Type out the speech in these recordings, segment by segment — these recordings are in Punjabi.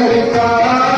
ਮਨ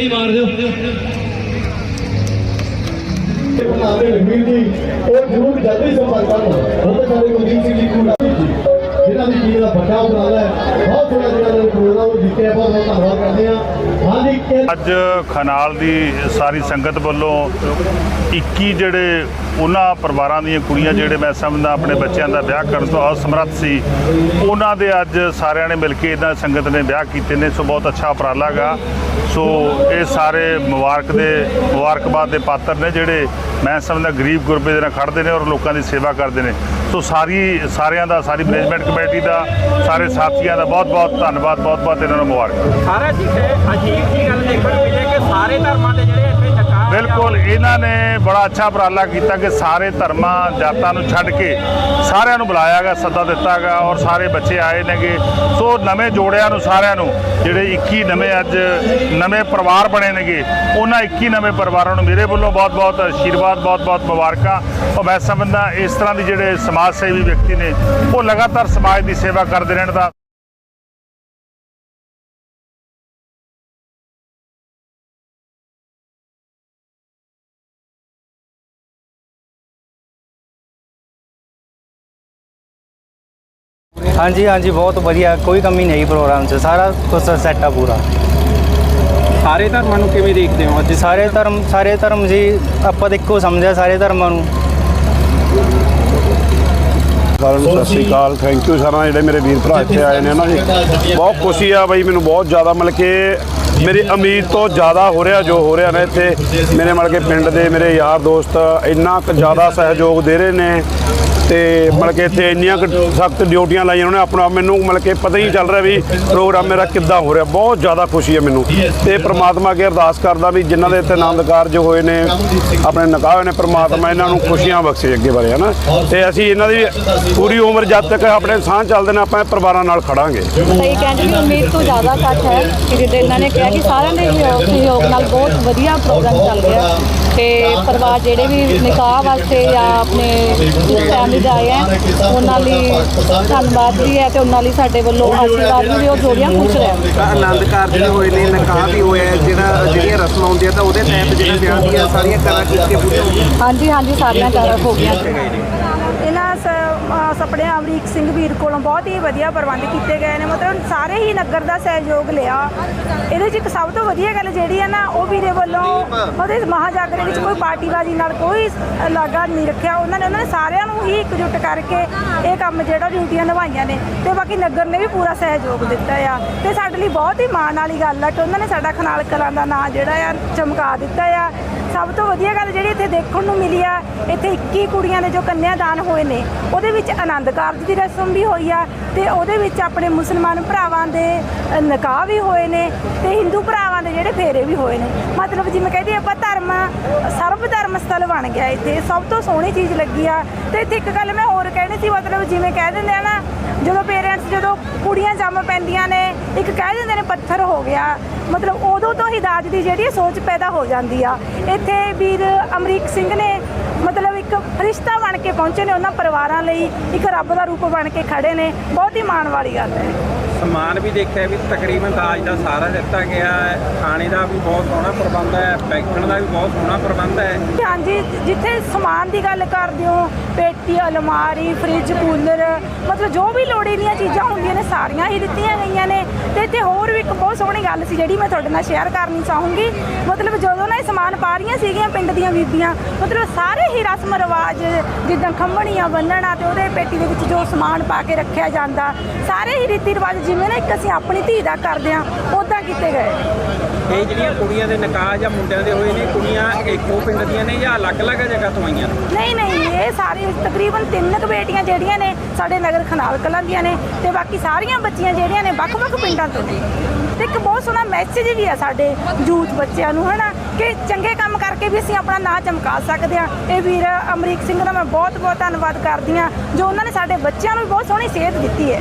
ਤਾੜੀ ਮਾਰ ਦਿਓ। ਬਣਾਉਂਦੇ ਵੀਰ ਜੀ ਉਹ ਜ਼ਰੂਰ ਜਲਦੀ ਸੰਪਰਕ ਕਰਨ ਬਹੁਤ ਸਾਰੇ ਕੁਲਦੀਪ ਸਿੰਘ ਜੀ ਨੂੰ ਜਿਹਨਾਂ ਦੀ ਟੀਮ ਦਾ ਵੱਡਾ ਉਪਰਾਲਾ ਹੈ। ਬਹੁਤ ਸੋਹਣਾ ਜਿਹੜਾ ਨੇ ਪ੍ਰੋਗਰਾਮ ਉਹ ਜਿੱਤਿਆ ਬਹੁਤ ਬਹੁਤ ਧੰਨਵਾਦ ਕਰਦੇ ਹਾਂ। ਹਾਂਜੀ ਕਿ ਅੱਜ ਖਨਾਲ ਦੀ ਸਾਰੀ ਸੰਗਤ ਵੱਲੋਂ 21 ਜਿਹੜੇ ਉਹਨਾਂ ਪਰਿਵਾਰਾਂ ਦੀਆਂ ਕੁੜੀਆਂ ਜਿਹੜੇ ਮੈਂ ਸਮਝਦਾ ਆਪਣੇ ਬੱਚਿਆਂ ਦਾ ਵਿਆਹ ਕਰਨ ਤੋਂ ਅਸਮਰੱਥ ਸੀ ਉਹਨਾਂ ਦੇ ਅੱਜ ਸਾਰਿਆਂ ਨੇ ਮਿਲ ਕੇ ਇਹਨਾਂ ਸੰਗਤ ਨੇ ਵਿਆਹ ਕੀਤੇ ਨੇ ਸੋ ਬਹੁਤ ਅੱਛਾ ਉਪਰਾਲਾ ਗਾ। ਸੋ ਇਹ ਸਾਰੇ ਮੁਬਾਰਕ ਦੇ, ਮੁਬਾਰਕਬਾਦ ਦੇ ਪਾਤਰ ਨੇ ਜਿਹੜੇ ਮੈਂ ਸਮਝਦਾ ਗਰੀਬ ਗੁਰਬੇ ਦੇ ਨਾਲ ਖੜਦੇ ਨੇ ਔਰ ਲੋਕਾਂ ਦੀ ਸੇਵਾ ਕਰਦੇ ਨੇ। ਸੋ ਸਾਰੀ, ਸਾਰਿਆਂ ਦਾ, ਸਾਰੀ ਮੈਨੇਜਮੈਂਟ ਕਮੇਟੀ ਦਾ, ਸਾਰੇ ਸਾਥੀਆਂ ਦਾ ਬਹੁਤ ਬਹੁਤ ਧੰਨਵਾਦ, ਬਹੁਤ ਬਹੁਤ ਇਹਨਾਂ ਨੂੰ ਮੁਬਾਰਕ। ਸਾਰਾ ਜੀ, ਅਜੀਬ ਜੀ ਗੱਲ ਦੇਖਣ ਨੂੰ ਮਿਲੇ ਕਿ ਸਾਰੇ ਧਰਮਾਂ ਦੇ ਜਿਹੜੇ ਬਿਲਕੁਲ, ਇਹਨਾਂ ਨੇ ਬੜਾ ਅੱਛਾ ਉਪਰਾਲਾ ਕੀਤਾ ਕਿ ਸਾਰੇ ਧਰਮਾਂ, ਜਾਤਾਂ ਨੂੰ ਛੱਡ ਕੇ ਸਾਰਿਆਂ ਨੂੰ ਬੁਲਾਇਆ ਗਿਆ, ਸੱਦਾ ਦਿੱਤਾ ਗਿਆ ਔਰ ਸਾਰੇ ਬੱਚੇ ਆਏ ਨੇਗੇ ਸੋ ਨਵੇਂ ਜੋੜਿਆਂ ਨੂੰ ਸਾਰਿਆਂ ਨੂੰ, ਜਿਹੜੇ 21 ਨਵੇਂ ਅੱਜ ਨਵੇਂ ਪਰਿਵਾਰ ਬਣੇ ਨੇਗੇ, ਉਹਨਾਂ 21 ਨਵੇਂ ਪਰਿਵਾਰਾਂ ਨੂੰ ਮੇਰੇ ਵੱਲੋਂ ਬਹੁਤ-ਬਹੁਤ ਆਸ਼ੀਰਵਾਦ ਬਹੁਤ-ਬਹੁਤ ਮੁਬਾਰਕਾਂ ਔਰ ਮੈਂ ਸਮਝਦਾ ਇਸ ਤਰ੍ਹਾਂ ਦੀ ਜਿਹੜੇ ਸਮਾਜ ਸੇਵੀ ਵਿਅਕਤੀ ਨੇ, ਉਹ ਲਗਾਤਾਰ ਸਮਾਜ ਦੀ ਸੇਵਾ ਕਰਦੇ ਰਹਿਣ ਦਾ ਹਾਂਜੀ ਹਾਂਜੀ ਬਹੁਤ ਵਧੀਆ। ਕੋਈ ਕਮੀ ਨਹੀਂ ਪ੍ਰੋਗਰਾਮ 'ਚ। ਸਾਰਾ ਕੁਝ ਸੈੱਟ ਆ ਪੂਰਾ। ਸਾਰੇ ਧਰਮਾਂ ਨੂੰ ਕਿਵੇਂ ਦੇਖਦੇ ਹੋ ਅੱਜ? ਸਾਰੇ ਧਰਮ ਸਾਰੇ ਧਰਮ ਜੀ ਆਪਾਂ ਇੱਕੋ ਸਮਝਿਆ ਸਾਰੇ ਧਰਮਾਂ ਨੂੰ। ਸਾਰਿਆਂ ਨੂੰ ਸਤਿ ਸ੍ਰੀ ਅਕਾਲ। ਥੈਂਕ ਯੂ ਸਾਰਿਆਂ ਜਿਹੜੇ ਮੇਰੇ ਵੀਰ ਭਰਾ ਇੱਥੇ ਆਏ ਨੇ ਨਾ ਜੀ। ਬਹੁਤ ਖੁਸ਼ੀ ਆ ਬਈ ਮੈਨੂੰ ਬਹੁਤ ਜ਼ਿਆਦਾ ਮਤਲਬ ਕਿ ਮੇਰੀ ਉਮੀਦ ਤੋਂ ਜ਼ਿਆਦਾ ਹੋ ਰਿਹਾ, ਜੋ ਹੋ ਰਿਹਾ ਨਾ ਇੱਥੇ, ਮੇਰੇ ਮਤਲਬ ਕਿ ਪਿੰਡ ਦੇ ਮੇਰੇ ਯਾਰ ਦੋਸਤ ਇੰਨਾ ਕੁ ਜ਼ਿਆਦਾ ਸਹਿਯੋਗ ਦੇ ਰਹੇ ਨੇ ਤੇ ਮਤਲਬ ਕਿ ਇੱਥੇ ਇੰਨੀਆਂ ਕੁ ਸਖਤ ਡਿਊਟੀਆਂ ਲਾਈਆਂ ਉਹਨਾਂ ਨੇ, ਆਪਣਾ ਮੈਨੂੰ ਮਤਲਬ ਕਿ ਪਤਾ ਹੀ ਨਹੀਂ ਚੱਲ ਰਿਹਾ ਵੀ ਪ੍ਰੋਗਰਾਮ ਮੇਰਾ ਕਿੱਦਾਂ ਹੋ ਰਿਹਾ। ਬਹੁਤ ਜ਼ਿਆਦਾ ਖੁਸ਼ੀ ਹੈ ਮੈਨੂੰ। ਤੇ ਪ੍ਰਮਾਤਮਾ ਅੱਗੇ ਅਰਦਾਸ ਕਰਦਾ ਵੀ ਜਿਨ੍ਹਾਂ ਦੇ ਇੱਥੇ ਆਨੰਦ ਕਾਰਜ ਹੋਏ ਨੇ, ਆਪਣੇ ਨਿਕਾਹ ਹੋਏ ਨੇ, ਪ੍ਰਮਾਤਮਾ ਇਹਨਾਂ ਨੂੰ ਖੁਸ਼ੀਆਂ ਬਖਸ਼ੇ ਅੱਗੇ ਬਾਰੇ ਹਨਾ? ਤੇ ਅਸੀਂ ਇਹਨਾਂ ਦੀ ਪੂਰੀ ਉਮਰ ਜਦ ਤੱਕ ਆਪਣੇ ਸਾਹ ਚੱਲਦੇ ਨੇ, ਆਪਾਂ ਪਰਿਵਾਰਾਂ ਨਾਲ ਖੜਾਂਗੇ। ਸਹੀ ਕਹਿੰਦੇ ਉਮੀਦ ਤੋਂ ਜ਼ਿਆਦਾ ਘੱਟ ਹੈ ਕਿ ਜਿੱਦਾਂ ਇਹਨਾਂ ਨੇ ਕਿਹਾ ਕਿ ਸਾਰਿਆਂ ਦੇ ਸਹਿਯੋਗ ਸਹਿਯੋਗ ਨਾਲ ਬਹੁਤ ਵਧੀਆ ਪ੍ਰੋਗਰਾਮ ਚੱਲ ਰਿਹਾ ਤੇ ਪਰਿਵਾਰ ਜਿਹੜੇ ਵੀ ਨਿਕਾਹ ਵਾਸਤੇ ਜਾਂ ਆਪਣੇ ਫੈਮਿਲੀ ਦੇ ਆਏ ਹੈ ਉਹਨਾਂ ਲਈ ਧੰਨਵਾਦ ਵੀ ਹੈ ਤੇ ਉਹਨਾਂ ਲਈ ਸਾਡੇ ਵੱਲੋਂ ਆਸ਼ੀਰਵਾਦ ਵੀ ਉਹ ਜੋੜੀਆਂ ਖੁਸ਼ ਰਹਿਣ। ਆਨੰਦ ਕਾਰਜ ਵੀ ਹੋਏ ਨੇ ਨਿਕਾਹ ਵੀ ਹੋਇਆ ਹੈ, ਜਿਹੜਾ ਜਿਹੜੀਆਂ ਰਸਮਾਂ ਹੁੰਦੀਆਂ ਤਾਂ ਉਹਦੇ ਤਹਿਤ ਜਿਹੜੇ ਵਿਆਹ ਦੀਆਂ ਸਾਰੀਆਂ ਕਰਾਂ ਕੀਤੀਆਂ ਪੂਰੀਆਂ ਹਾਂਜੀ ਹਾਂਜੀ ਸਾਰੀਆਂ ਕਰ ਹੋ ਗਈਆਂ। ਅ, ਸਪਨੇ ਅਮਰੀਕ ਸਿੰਘ ਵੀਰ ਕੋਲੋਂ ਬਹੁਤ ਹੀ ਵਧੀਆ ਪ੍ਰਬੰਧ ਕੀਤੇ ਗਏ ਨੇ। ਮਤਲਬ ਸਾਰੇ ਹੀ ਨਗਰ ਦਾ ਸਹਿਯੋਗ ਲਿਆ। ਇਹਦੇ 'ਚ ਇੱਕ ਸਭ ਤੋਂ ਵਧੀਆ ਗੱਲ ਜਿਹੜੀ ਹੈ ਨਾ ਉਹ ਵੀਰੇ ਵੱਲੋਂ ਉਹਦੇ ਮਹਾਜਾਗਰੇ ਵਿੱਚ ਕੋਈ ਪਾਰਟੀਬਾਜ਼ੀ ਨਾਲ ਕੋਈ ਲਾਗਾ ਨਹੀਂ ਰੱਖਿਆ। ਉਹਨਾਂ ਨੇ ਉਹਨਾਂ ਨੇ ਸਾਰਿਆਂ ਨੂੰ ਹੀ ਇਕਜੁੱਟ ਕਰਕੇ ਇਹ ਕੰਮ ਜਿਹੜਾ ਡਿਊਟੀਆਂ ਨਿਭਾਈਆਂ ਨੇ ਤੇ ਬਾਕੀ ਨਗਰ ਨੇ ਵੀ ਪੂਰਾ ਸਹਿਯੋਗ ਦਿੱਤਾ ਆ। ਤੇ ਸਾਡੇ ਲਈ ਬਹੁਤ ਹੀ ਮਾਣ ਵਾਲੀ ਗੱਲ ਆ ਕਿ ਉਹਨਾਂ ਨੇ ਸਾਡਾ ਖਨਾਲ ਕਲਾਂ ਦਾ ਨਾਂ ਜਿਹੜਾ ਆ ਚਮਕਾ ਦਿੱਤਾ ਆ। ਸਭ ਤੋਂ ਵਧੀਆ ਗੱਲ ਜਿਹੜੀ ਇੱਥੇ ਦੇਖਣ ਨੂੰ ਮਿਲੀ ਆ ਇੱਥੇ 21 ਕੁੜੀਆਂ ਦੇ ਜੋ ਕੰਨਿਆਦਾਨ ਹੋਏ ਨੇ ਉਹਦੇ ਵਿੱਚ ਆਨੰਦ ਕਾਰਜ ਦੀ ਰਸਮ ਵੀ ਹੋਈ ਆ ਤੇ ਉਹਦੇ ਵਿੱਚ ਆਪਣੇ ਮੁਸਲਮਾਨ ਭਰਾਵਾਂ ਦੇ ਅ, ਨਿਕਾਹ ਵੀ ਹੋਏ ਨੇ ਤੇ ਹਿੰਦੂ ਭਰਾਵਾਂ ਦੇ ਜਿਹੜੇ ਫੇਰੇ ਵੀ ਹੋਏ ਨੇ। ਮਤਲਬ ਜਿਵੇਂ ਕਹਿੰਦੇ ਆਪਾਂ ਧਰਮ ਸਰਬ ਧਰਮ ਸਥਲ ਬਣ ਗਿਆ ਇੱਥੇ ਸਭ ਤੋਂ ਸੋਹਣੀ ਚੀਜ਼ ਲੱਗੀ ਆ। ਤੇ ਇੱਥੇ ਇੱਕ ਗੱਲ ਮੈਂ ਹੋਰ ਕਹਿਣੀ ਸੀ ਮਤਲਬ ਜਿਵੇਂ ਕਹਿ ਦਿੰਦੇ ਆ ਨਾ ਜਦੋਂ ਪੇਰੈਂਟਸ ਜਦੋਂ ਕੁੜੀਆਂ ਜੰਮ ਪੈਂਦੀਆਂ ਨੇ, ਇੱਕ ਕਹਿ ਦਿੰਦੇ ਨੇ ਪੱਥਰ ਹੋ ਗਿਆ, ਮਤਲਬ ਉਦੋਂ ਤੋਂ ਹੀ ਦਾਜ ਦੀ ਜਿਹੜੀ ਸੋਚ ਪੈਦਾ ਹੋ ਜਾਂਦੀ ਆ। ਇੱਥੇ ਵੀਰ ਅਮਰੀਕ ਸਿੰਘ ਨੇ ਮਤਲਬ ਇੱਕ ਰਿਸ਼ਤਾ ਬਣ ਕੇ ਪਹੁੰਚੇ ਨੇ ਉਹਨਾਂ ਪਰਿਵਾਰਾਂ ਲਈ, ਇੱਕ ਰੱਬ ਦਾ ਰੂਪ ਬਣ ਕੇ ਖੜੇ ਨੇ। ਬਹੁਤ ਹੀ ਮਾਣ ਵਾਲੀ ਗੱਲ ਹੈ। ਸਮਾਨ ਵੀ ਦੇਖਿਆ ਵੀ ਤਕਰੀਬਨ ਦਾਜ ਦਾ ਸਾਰਾ ਦਿੱਤਾ ਗਿਆ ਹੈ। ਖਾਣੇ ਦਾ ਵੀ ਬਹੁਤ ਸੋਹਣਾ ਪ੍ਰਬੰਧ ਹੈ, ਬੈਠਣ ਦਾ ਵੀ ਬਹੁਤ ਸੋਹਣਾ ਪ੍ਰਬੰਧ ਹੈ। ਹਾਂਜੀ, ਜਿੱਥੇ ਸਮਾਨ ਦੀ ਗੱਲ ਕਰਦੇ ਹੋ, ਪੇਟੀ, ਅਲਮਾਰੀ, ਫ੍ਰਿਜ, ਕੂਲਰ, ਮਤਲਬ ਜੋ ਵੀ ਲੋੜੀ ਦੀਆਂ ਚੀਜ਼ਾਂ ਹੁੰਦੀਆਂ ਨੇ, ਸਾਰੀਆਂ ਹੀ ਦਿੱਤੀਆਂ ਗਈਆਂ ਨੇ। ਤੇ ਇੱਥੇ ਹੋਰ ਵੀ ਇੱਕ ਬਹੁਤ ਸੋਹਣੀ ਗੱਲ ਸੀ ਜਿਹੜੀ ਮੈਂ ਤੁਹਾਡੇ ਨਾਲ ਸ਼ੇਅਰ ਕਰਨੀ ਚਾਹੂੰਗੀ। ਮਤਲਬ ਜਦੋਂ ਨਾ ਇਹ ਸਮਾਨ ਪਾ ਰਹੀਆਂ ਸੀਗੀਆਂ ਪਿੰਡ ਦੀਆਂ ਬੀਬੀਆਂ, ਮਤਲਬ ਸਾਰੇ ਹੀ ਰਸਮ ਰਿਵਾਜ, ਜਿੱਦਾਂ ਖੰਭਣੀਆਂ ਬੰਨਣਾ ਤੇ ਉਹਦੇ ਪੇਟੀ ਦੇ ਵਿੱਚ ਜੋ ਸਮਾਨ ਪਾ ਕੇ ਰੱਖਿਆ ਜਾਂਦਾ, ਸਾਰੇ ਹੀ ਰੀਤੀ ਰਿਵਾਜ ਜਿਵੇਂ ਨਾ ਇੱਕ ਅਸੀਂ ਆਪਣੀ ਧੀ ਦਾ ਕਰਦੇ ਆ ਉਦਾਂ ਕੀਤੇ ਗਏ। ਇਹ ਜਿਹੜੀਆਂ ਕੁੜੀਆਂ ਦੇ ਨਿਕਾਹ ਜਾਂ ਮੁੰਡਿਆਂ ਦੇ ਹੋਏ ਨੇ ਕੁੜੀਆਂ ਇੱਕੋ ਪਿੰਡ ਦੀਆਂ ਨੇ ਜਾਂ ਅਲੱਗ-ਅਲੱਗ ਜਗ੍ਹਾ ਤੋਂ ਆਈਆਂ ਨੇ? ਨਹੀਂ ਨਹੀਂ ਇਹ ਸਾਰੀ ਤਕਰੀਬਨ ਤਿੰਨ ਕੁ ਬੇਟੀਆਂ ਜਿਹੜੀਆਂ ਨੇ ਸਾਡੇ ਨਗਰ ਖਨਾਲ ਕਲਾਂ ਦੀਆਂ ਨੇ ਤੇ ਬਾਕੀ ਸਾਰੀਆਂ ਬੱਚੀਆਂ ਜਿਹੜੀਆਂ ਨੇ ਵੱਖ-ਵੱਖ ਪਿੰਡਾਂ ਤੋਂ ਨੇ। ਤੇ ਇੱਕ ਬਹੁਤ ਸੋਹਣਾ ਮੈਸੇਜ ਵੀ ਆ ਸਾਡੇ ਯੂਥ ਬੱਚਿਆਂ ਨੂੰ ਹਨਾ? ਕਿ ਚੰਗੇ ਕੰਮ ਕਰਕੇ ਵੀ ਅਸੀਂ ਆਪਣਾ ਨਾਂ ਚਮਕਾ ਸਕਦੇ ਆ ਇਹ ਵੀਰ ਅਮਰੀਕ ਸਿੰਘ ਦਾ ਮੈਂ ਬਹੁਤ ਬਹੁਤ ਧੰਨਵਾਦ ਕਰਦੀ ਆ ਜੋ ਉਹਨਾਂ ਨੇ ਸਾਡੇ ਬੱਚਿਆਂ ਨੂੰ ਬਹੁਤ ਸੋਹਣੀ ਸੇਧ ਦਿੱਤੀ ਹੈ।